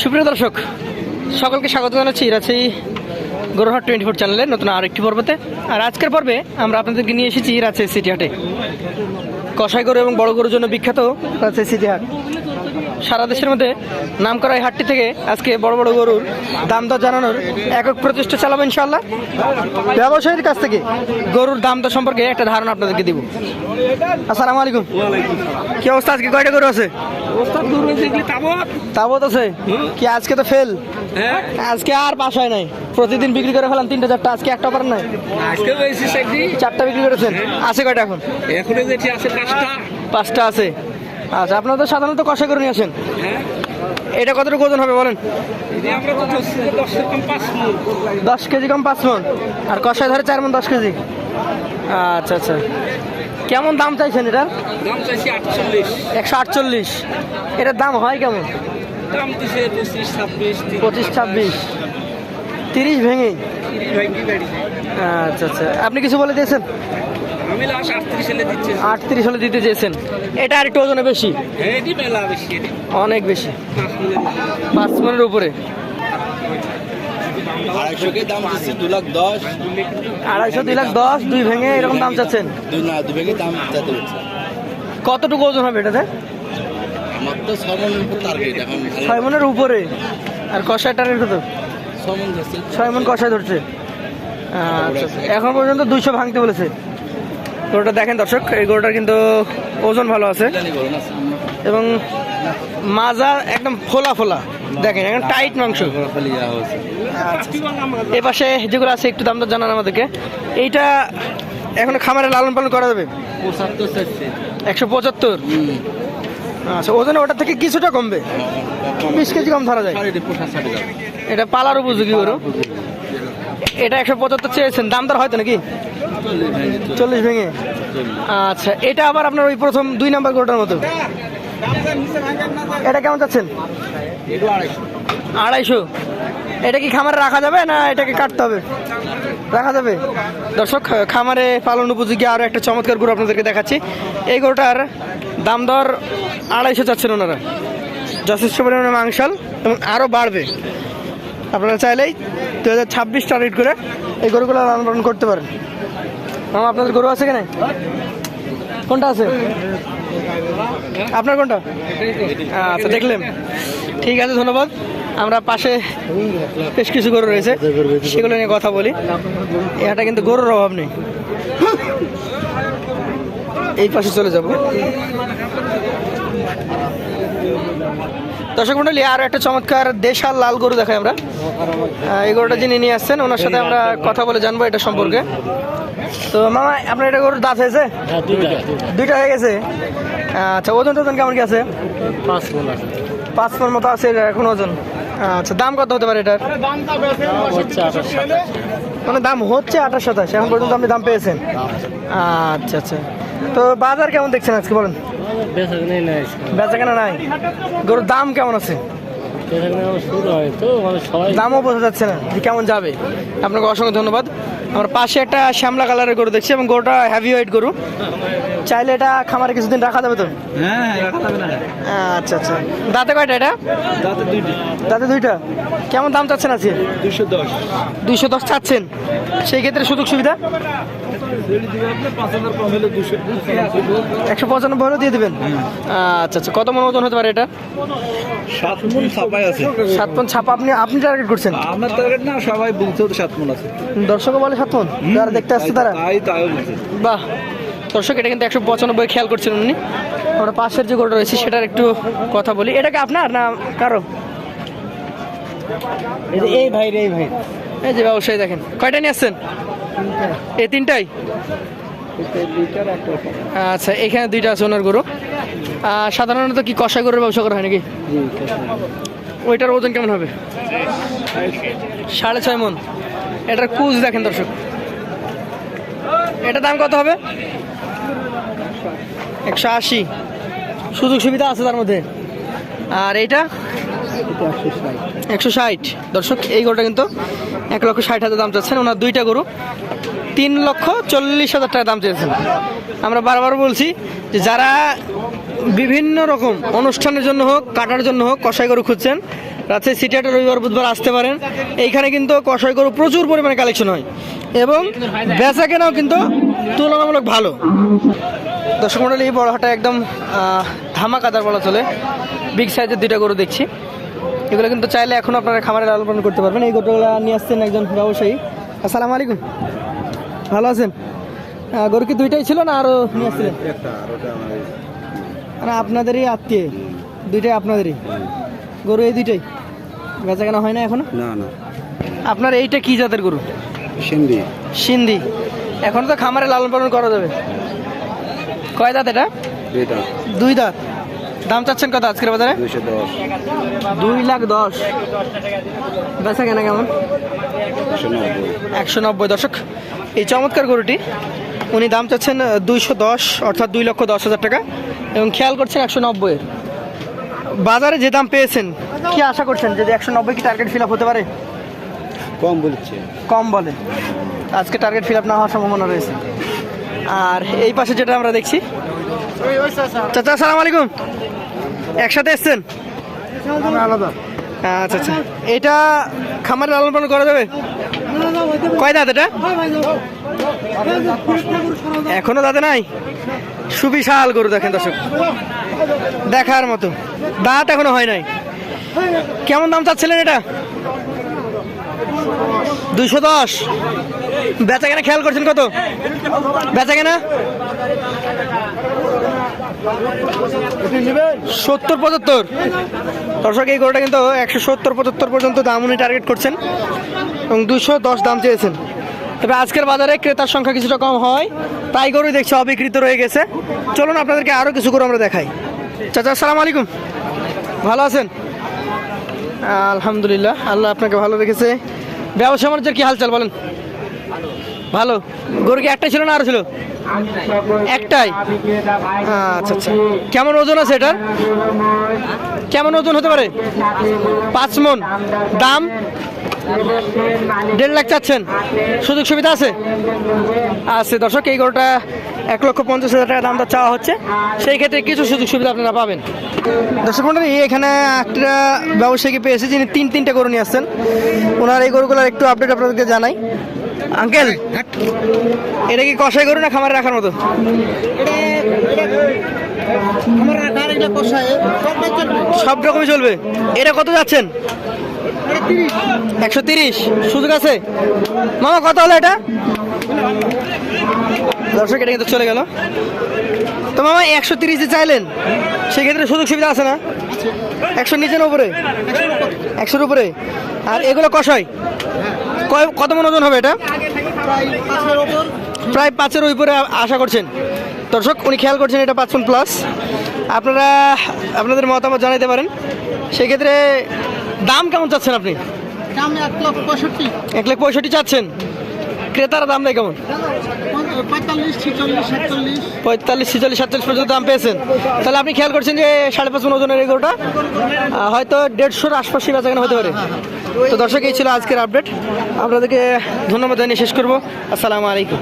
সুপ্রিয় দর্শক সকলকে স্বাগত জানাচ্ছি রাজশাহী গরুহাট টোয়েন্টি ফোর চ্যানেলের নতুন আরেকটি পর্বতে। আর আজকের পর্বে আমরা আপনাদেরকে নিয়ে এসেছি রাজশাহী সিটি হাটে। কষাই গরু এবং বড় গরুর জন্য বিখ্যাত রাজশাহী সিটি হাট। সারা দেশের মধ্যে নাম করা এই হাটটি থেকে আজকে বড় বড় গরুর দাম দর জানানোর একক প্রচেষ্টা চালাবো ইনশাল্লাহ ব্যবসায়ীর কাছ থেকে গরুর দাম দর সম্পর্কে একটা ধারণা আপনাদেরকে দিব। আসসালামু আলাইকুম। কি অবস্থা? আজকে কয়টা গরু আছে? তাবত আছে? কি আজকে তো ফেল হ্যাঁ। আজকে আর বাসায় নাই। প্রতিদিন বিক্রি করে ফেলাম তিনটা চারটা আজকে একটা পারেন নাই। আজকে চারটা বিক্রি করেছেন। আছে কয়টা এখন? এখন আছে পাঁচটা। পাঁচটা আছে। আচ্ছা আপনারা তো সাধারণত কষা করে নিয়ে আসেন। হ্যাঁ। এটা কতটুকু ওজন হবে বলেন? দশ কেজি কম পাঁচ মন। আর কষায় ধরে চার মন দশ কেজি। আচ্ছা আচ্ছা। কেমন দাম চাইছেন এটা? দাম চাইছি আটচল্লিশ। একশো আটচল্লিশ। এটার দাম হয় কেমন? দাম দিছে পঁচিশ ছাব্বিশ তিরিশ, পঁচিশ ছাব্বিশ। তিরিশ বাড়ি আচ্ছা আচ্ছা। আপনি কিছু বলে দিয়েছেন? আটত্রিশ হলে দিতে চেয়েছেন। এটা আর একটু ওজনে বেশি? হ্যাঁ অনেক বেশি। পাঁচ মনের উপরে। দাম দু লাখ দশ। আড়াইশো দুই লাখ দশ দুই ভেঙে এরকম দাম চাচ্ছেন? দুই না দু ভেঙে দাম চাইতে হচ্ছে। কতটুকু ওজন হবে এটাতে? আমার তো ছয় মনের উপরে আর কষায় টার্গেট কত? ছয় মন কষায় ধরছে। আচ্ছা এখন পর্যন্ত দুইশো ভাঙতে বলেছে। গরুটা দেখেন দর্শক এই গরুটার কিন্তু ওজন ভালো আছে। এবং মাজা একদম ফোলা ফোলা। দেখেন একদম টাইট মাংস। এ পাশে যেগুলো আছে একটু দাম দর জানান আমাদেরকে। এইটা এখন খামারে লালন পালন করা যাবে? একশো পঁচাত্তর? আচ্ছা ওজনে ওটা থেকে কিছুটা কমবে? বিশ কেজি কম ধরা যায়। এটা পালার উপযোগী গরু। এটা একশো পঁচাত্তর চেয়েছেন। দাম দর হয়তো নাকি? চল্লিশ ভেঙে আচ্ছা এটা আবার আপনার ওই প্রথম দুই নাম্বার গরুটার মতো। এটা কেমন চাচ্ছেন? একটু আড়াইশো। এটা কি খামারে রাখা যাবে না এটাকে কাটতে হবে? রাখা যাবে? দর্শক, খামারে পালন উপযোগী আরও একটা চমৎকার গরু আপনাদেরকে দেখাচ্ছি। এই গরুটার দাম দর আড়াইশো চাচ্ছেন ওনারা। যথেষ্ট পরিমাণে মাংসাল এবং আরও বাড়বে। আপনারা চাইলেই দু হাজার ছাব্বিশ টার্গেট করে এই গরুগুলো লালন করতে পারেন। মামা, আপনাদের গরু আছে কিনা কোনটা আছে? আপনার কোনটা? আচ্ছা দেখলেন। ঠিক আছে ধন্যবাদ। আমরা পাশে বেশ কিছু গরু রয়েছে সেগুলো নিয়ে কথা বলি। এটা কিন্তু গরুর অভাব নেই। এই পাশে চলে যাব। দর্শক মন্ডলী আর একটা চমৎকার দেশাল লাল গরু দেখাই আমরা। এই গরুটা যিনি নিয়ে আসছেন ওনার সাথে আমরা কথা বলে জানব এটা সম্পর্কে। তো মামা আপনার এটা গরুর দাঁত হয়েছে? দুইটা। হয়ে গেছে? আচ্ছা ওজন টোজন কেমন কি আছে। পাঁচ মতো আছে এখন ওজন। আচ্ছা দাম কত হতে পারে এটার? মানে দাম হচ্ছে আঠাশ সাতাশ, এখন পর্যন্ত আপনি দাম পেয়েছেন। আচ্ছা আচ্ছা। তো বাজার কেমন দেখছেন আজকে, বলেন? বেচা কেনা নাই। গরুর দাম কেমন আছে? দামও বোঝা যাচ্ছে না যে কেমন যাবে। আপনাকে অসংখ্য ধন্যবাদ। আমার পাশে একটা শ্যামলা কালারের গরু দেখছি, এবং গরুটা হ্যাভি ওয়েট গরু। চাইলে এটা খামারে কিছুদিন রাখা যাবে তো? হ্যাঁ আচ্ছা আচ্ছা। দাঁতে কয়টা এটা? দাঁতে দুইটি। দাঁতে দুইটা। কেমন দাম চাচ্ছেন আছে দুশো দশ। দুইশো দশ চাচ্ছেন। সেই ক্ষেত্রে সুযোগ সুবিধা? একশো পঁচানব্বই হলেও দিয়ে দেবেন? আচ্ছা আচ্ছা। কত মন ওজন হতে পারে এটা? সাত মন ছাপাই আছে। সাত পন ছাপা। আপনি আপনি টার্গেট করছেন? আমার টার্গেট না সবাই বলছে সাত মন আছে। দর্শকও বলে সাত মন? যারা দেখতে আসছে তারা? তাই তাই বাহ। দর্শক এটা কিন্তু একশো পঁচানব্বই খেয়াল করছেন উনি। আমরা পাশের যে গরুটা রয়েছে সেটার একটু কথা বলি। এটাকে আপনার না কারও? এই ভাই রে এই ভাই এই যে ব্যবসায়ী দেখেন কয়টা নিয়ে আসছেন? এই তিনটাই? আচ্ছা এখানে দুইটা আছে ওনার গরু। সাধারণত কি কষা গরুর ব্যবসা করা হয় নাকি? ওইটার ওজন কেমন হবে? সাড়ে ছয় মন। এটার কুচ দেখেন দর্শক। এটা দাম কত হবে? একশো আশি। সুযোগ সুবিধা আছে তার মধ্যে। আর এইটা? একশো ষাট। দর্শক, এই গরুটা কিন্তু এক লক্ষ ষাট হাজার দাম চাচ্ছেন। ওনার দুইটা গরু। তিন লক্ষ চল্লিশ হাজার টাকা দাম চেয়েছেন। আমরা বারবার বলছি যে যারা বিভিন্ন রকম অনুষ্ঠানের জন্য হোক, কাটার জন্য হোক কষাই গরু খুঁজছেন রাজশাহী সিটি হাটে রবিবার, বুধবার আসতে পারেন। এইখানে কিন্তু কষাই গরু প্রচুর পরিমাণে কালেকশন হয়। এবং বেচা কেনাও কিন্তু তুলনামূলক ভালো। দর্শক মন্ডলী বড় হাটে একদম ধামাকাদার বলা চলে। বিগ সাইজের দুইটা গরু দেখছি। এগুলো কিন্তু চাইলে এখন আপনারা খামারে লালন পালন করতে পারবেন। এই গরুগুলো নিয়ে আসছেন একজন ব্যবসায়ী আসসালামু আলাইকুম। ভালো আছেন? গরু কি দুইটাই ছিল না আরও নিয়ে আসছিলেন? মানে আপনাদেরই আত্মীয় দুইটাই আপনাদেরই? গরু এই দুইটাই? বেচা কেনা হয় না এখনও? না না। আপনার এইটা কি জাতের গরু? সিন্ধি। সিন্ধি। এখন তো খামারে লালন পালন করা যাবে। কয় দাঁত এটা? দুই দাঁত। দাম চাচ্ছেন কত আজকের বাজারে? দুই লাখ দশ। বেচা কেনা কেমন? একশো নব্বই। একশো নব্বই। দশক এই চমৎকার গরুটি উনি দাম চাচ্ছেন দুইশো দশ অর্থাৎ দুই লক্ষ দশ হাজার টাকা এবং খেয়াল করছেন একশো নব্বইয়ের। বাজারে যে দাম পেয়েছেন কি আশা করছেন? যদি একশো নব্বই কি টার্গেট ফিল আপ হতে পারে? কম বলছে। কম বলে। আজকে টার্গেট ফিল আপ না হওয়ার সম্ভাবনা রয়েছে। আর এই পাশে যেটা আমরা দেখছি চাচা আসসালামু আলাইকুম। একসাথে এসছেন? আলাদা। আচ্ছা আচ্ছা। এটা খামারে লালন পালন করা যাবে? কয় দাঁত এটা? এখনও দাঁতে নাই? সুবিশাল গরু দেখেন দর্শক। দেখার মতো। দাঁত এখনও হয় নাই। কেমন দাম চাচ্ছিলেন এটা? দুইশো দশ। বেচা কেনা খেয়াল করছেন কত? বেচা কেনা? সত্তর পঁচাত্তর। দর্শক, এই গরুটা কিন্তু একশো সত্তর পঁচাত্তর পর্যন্ত দাম উনি টার্গেট করছেন এবং দুশো দশ দাম চেয়েছেন। তবে আজকের বাজারে ক্রেতার সংখ্যা কিছুটা কম হয়, তাই গরুই দেখছি অবিকৃত রয়ে গেছে। চলুন আপনাদেরকে আরও কিছু গরু আমরা দেখাই। চাচা, আসসালামু আলাইকুম। ভালো আছেন? আলহামদুলিল্লাহ, আল্লাহ আপনাকে ভালো রেখেছে। ব্যবসা বাণিজ্যের কি হালচাল বলেন? ভালো। গরু কি একটাই ছিল না আরও ছিল? একটাই। আচ্ছা আচ্ছা। কেমন ওজন আছে এটার? কেমন ওজন হতে পারে? পাঁচ মন। দাম? দেড় লাখ চাচ্ছেন। সুযোগ সুবিধা আছে? আছে। দর্শক, এই গরুটা এক লক্ষ পঞ্চাশ হাজার টাকা দামটা চাওয়া হচ্ছে। সেই ক্ষেত্রে কিছু সুযোগ সুবিধা আপনারা পাবেন। দর্শক মন্ডলী এখানে একটা ব্যবসায়ীকে পেয়েছে যিনি তিন তিনটা গরু নিয়ে আসছেন। ওনার এই গরুগুলোর একটু আপডেট আপনাদেরকে জানাই। আঙ্কেল এটা কি কষাই গরু না খামারে রাখার মতো? সব রকমই চলবে। এটা কত যাচ্ছেন? একশো তিরিশ। সুযোগ আছে? মামা কত হলো এটা? দর্শক এটা কিন্তু চলে গেল। তো মামা একশো তিরিশে চাইলেন সেক্ষেত্রে সুযোগ সুবিধা আছে না? একশো নিচের উপরে? একশোর উপরে? আর এগুলো কষাই কয় কত মন ওজন হবে এটা? প্রায় পাঁচের উপরে আশা করছেন। দর্শক উনি খেয়াল করছেন এটা পাঁচ প্লাস আপনারা আপনাদের মতামত জানাতে পারেন। সেক্ষেত্রে দাম কেমন চাচ্ছেন আপনি? এক লাখ পঁয়ষট্টি চাচ্ছেন। ক্রেতারা দাম নেই কেমন? পঁয়তাল্লিশ ছিচল্লিশ সাতচল্লিশ। পর্যন্ত দাম পেয়েছেন। তাহলে আপনি খেয়াল করছেন যে সাড়ে পাঁচ ওজনের এই গরুটা? হয়তো দেড়শোর আশপাশে বেচাকেনা হতে পারে। তো দর্শক এই ছিল আজকের আপডেট আপনাদেরকে ধন্যবাদ জানিয়ে শেষ করব। আসসালামু আলাইকুম।